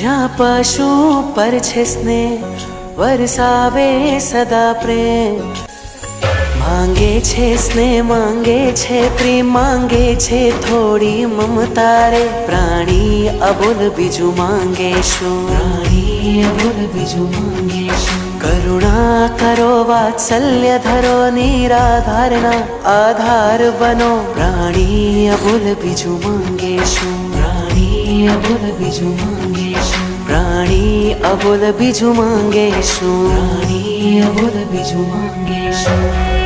જ્યાં પશુ પર છે સ્નેહ, વરસાવે સદા પ્રેમ. માંગે છે સ્નેહ, માંગે છે પ્રેમ, માંગે છે થોડી મમતા રે. પ્રાણી અબોલ બીજું માંગે શું? પ્રાણી અબોલ બીજું માંગે શું? કરુણા કરો વાત્સલ્ય ધરો, નિરાધારના આધાર બનો. પ્રાણી અબોલ બીજું માંગે શું? પ્રાણી અબોલ બીજું માંગે શું પ્રાણી અબોલ બીજું માંગે શું રાણી અબોલ બીજું માંગે શું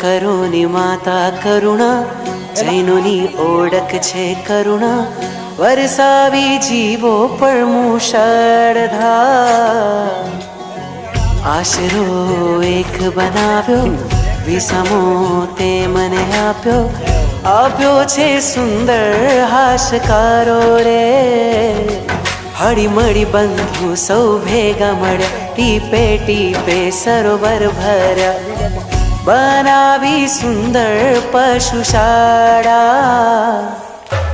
તીર્થંકરોની માતા કરુણા, જૈનોની ઓળખ છે કરુણા, વરસાવી જીવો પણ મુશળધાર. આશરો એક બનાવ્યો વિસમો તે મને આપ્યો આપ્યો છે સુંદર હાશકારો રે. હળીમળી બંધુ સૌ ભેગા મળ્યા, ટીપે ટીપે સરોવર ભર્યા બનાવી સુંદર પશુશાળા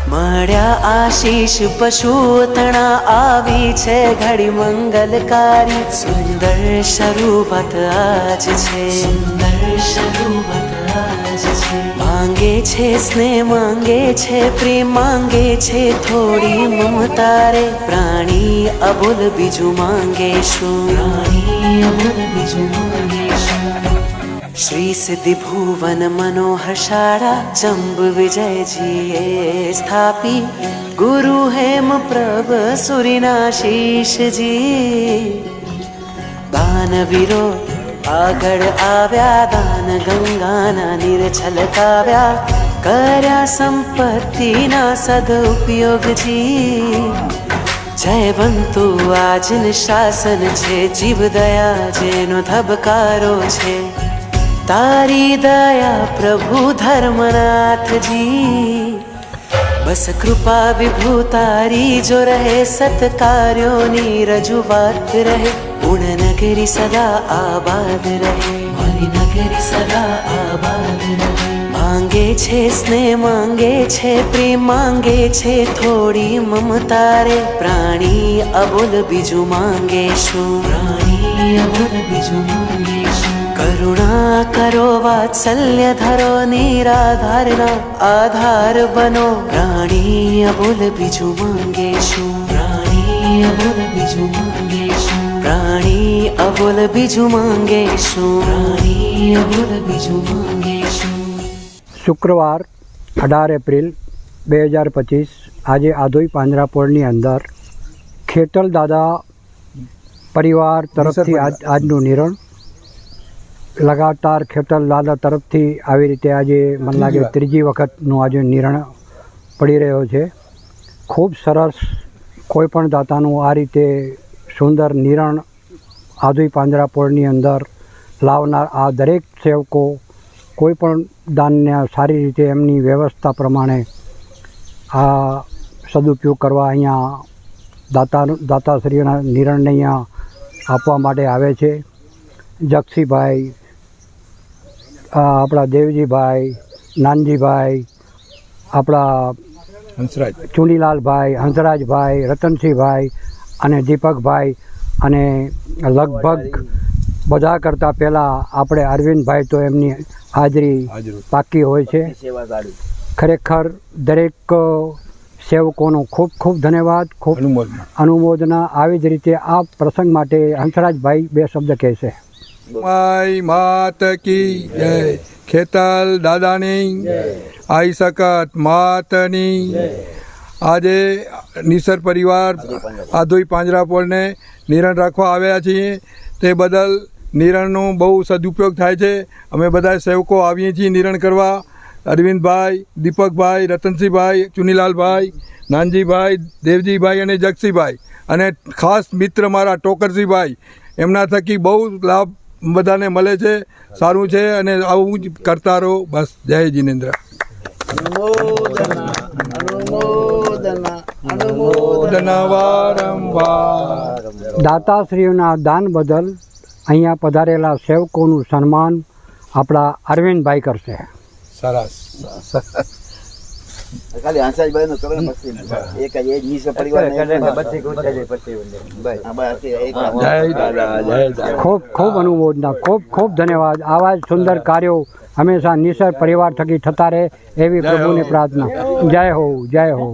મળ્યા આશીષ પશુ તણા આવી છે ઘડી મંગલકારી. સુંદર શરૂઆત આજ છે. સુંદર શરૂઆત આજ છે. માંગે છે સ્નેહ માંગે છે પ્રેમ માંગે છે થોડી મમતા રે પ્રાણી અબોલ બીજું માંગે શું પ્રાણી અબોલ બીજું માંગે વિજયજીએ સ્થાપી ગુરુ હેમ પ્રભ સુરીના શીશજી દાનવીરો આગળ આવ્યા દાન ગંગાના નિરછલ કાવ્યા કર્યા સંપત્તિના સદુપયોગજી જયવંતુ આજન શાસન છે જીવ દયા જેનો ધબકારો છે તારી દયા પ્રભુ ધર્મનાથજી. બસ કૃપા વિભુ તારી જો રહે સત્કાર્યોની રજૂઆત રહે. પૂર્ણ નગરી સદા આબાદ રહે. મારી નગરી સદા આબાદ રહે. માંગે છે સ્નેહ, માંગે છે પ્રેમ, માંગે છે થોડી મમતા રે. પ્રાણી અબોલ બીજું માંગે શું પ્રાણી અબોલ બીજું કરુણા કરો વાત્સલ્ય ધરો નિરાધારના આધાર બનો પ્રાણી અબુલ બીજું માંગે શું પ્રાણી અબુલ બીજું માંગે શું પ્રાણી અબુલ બીજું માંગે શું પ્રાણી અબુલ બીજું માંગે શું શુક્રવાર અઢાર એપ્રિલ બે હજાર પચીસ આજે આધોઈ પાંજરાપોળની અંદર ખેતલ દાદા પરિવાર તરફથી આજ આજનું નિરણ લગાતાર ખેતર દાદા તરફથી આવી રીતે આજે મને લાગે ત્રીજી વખતનું આજે નિરણ પડી રહ્યો છે. ખૂબ સરસ કોઈ પણ દાતાનું આ રીતે સુંદર નિરણ આધોઈ પાંજરાપોળની અંદર લાવનાર આ દરેક સેવકો કોઈ પણ દાનને સારી રીતે એમની વ્યવસ્થા પ્રમાણે આ સદુપયોગ કરવા અહીંયા દાતા દાતાશ્રીના નિર્ણય અહીંયા આપવા માટે આવે છે. જક્ષીભાઈ આપણા દેવજીભાઈ નાનજીભાઈ આપણા હંસરાજ. ચુનીલાલભાઈ હંસરાજભાઈ રતનસિંહભાઈ અને દીપકભાઈ અને લગભગ બધા કરતાં પહેલાં આપણે અરવિંદભાઈ તો એમની હાજરી. પાકી હોય છે. ખરેખર દરેક સેવકોનો ખૂબ ખૂબ ધન્યવાદ ખૂબ અનુમોદના. અનુમોદના. આવી જ રીતે આ પ્રસંગ માટે હંસરાજભાઈ બે શબ્દ કહેશે. માય માત કી જય. ખેતલ દાદાની આઈ સકત માતની આજે નિસર પરિવાર આધોઈ પાંજરાપોળને નિરણ રાખવા આવ્યા છીએ. તે બદલ નિરણનો બહુ સદુપયોગ થાય છે. અમે બધા સેવકો આવીએ છીએ નિરણ કરવા. અરવિંદભાઈ, દીપકભાઈ, રતનસિંહભાઈ, ચુનીલાલભાઈ, નાનજીભાઈ, દેવજીભાઈ અને જગસીભાઈ અને ખાસ મિત્ર મારા ટોકરસિંહભાઈ. એમના થકી બહુ લાભ બધાને મળે છે સારું છે અને આવું જ કરતા રહો. બસ જય જીનેન્દ્ર. દાતાશ્રીઓના દાન બદલ અહીંયા પધારેલા સેવકોનું સન્માન આપણા અરવિંદભાઈ કરશે. સરસ. ખાલી હંસાજભાઈ નું કરો ને પછી એક જ એ જ પરિવાર દાદા જય દાદા. ખૂબ ખૂબ અનુમોદના ખૂબ ખૂબ ધન્યવાદ. આવા જ સુંદર કાર્યો હંમેશા નિસર પરિવાર થકી થતા રહે એવી પ્રભુની પ્રાર્થના. જય હો જય હો.